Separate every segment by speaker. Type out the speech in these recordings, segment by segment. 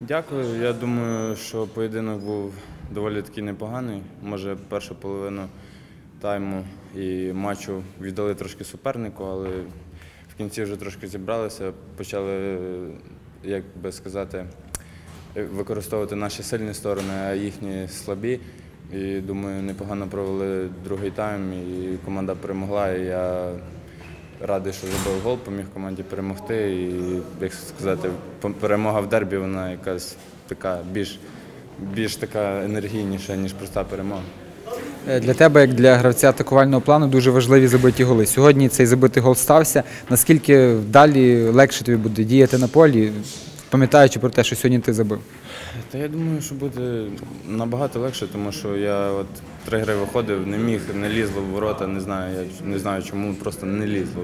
Speaker 1: Дякую. Я думаю, що поєдинок був доволі таки непоганий. Може, першу половину тайму і матчу віддали трошки супернику, але в кінці вже трошки зібралися, почали, як би сказати, використовувати наші сильні сторони, а їхні слабі. І думаю, непогано провели другий тайм, і команда перемогла. І я радий, що забив гол, поміг команді перемогти. І, як сказати, перемога в дербі, вона якась така більш, більш така енергійніша, ніж проста перемога.
Speaker 2: Е, Для тебе, як для гравця атакувального плану, дуже важливі забиті голи. Сьогодні цей забитий гол стався. Наскільки далі легше тобі буде діяти на полі, пам'ятаючи про те, що сьогодні ти забив?
Speaker 1: Та я думаю, що буде набагато легше, тому що я от три гри виходив, не міг, не лізло в ворота, не знаю, я не знаю чому, просто не лізло.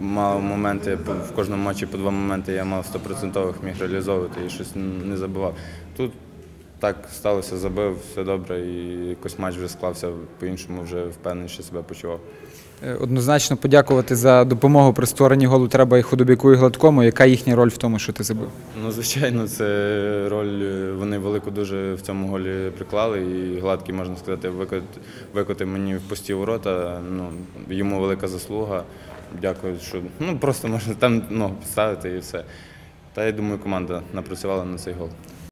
Speaker 1: Мав моменти в кожному матчі по два моменти я мав 100% міг реалізовувати і щось не забивав. Тут так сталося, забив, все добре, і якось матч вже склався по-іншому, вже впевненіше себе почував.
Speaker 2: Е, Однозначно подякувати за допомогу при створенні голу треба і худобяку, і гладкому. Яка їхня роль в тому, що ти забив?
Speaker 1: Ну, звичайно, це роль е, вони велику дуже в цьому голі приклали. І гладкий, можна сказати, викот, мені в пусті ворота. Ну, йому велика заслуга. Дякую, що ну просто можна там ногу підставити і все. Та я думаю, команда напрацювала на цей гол.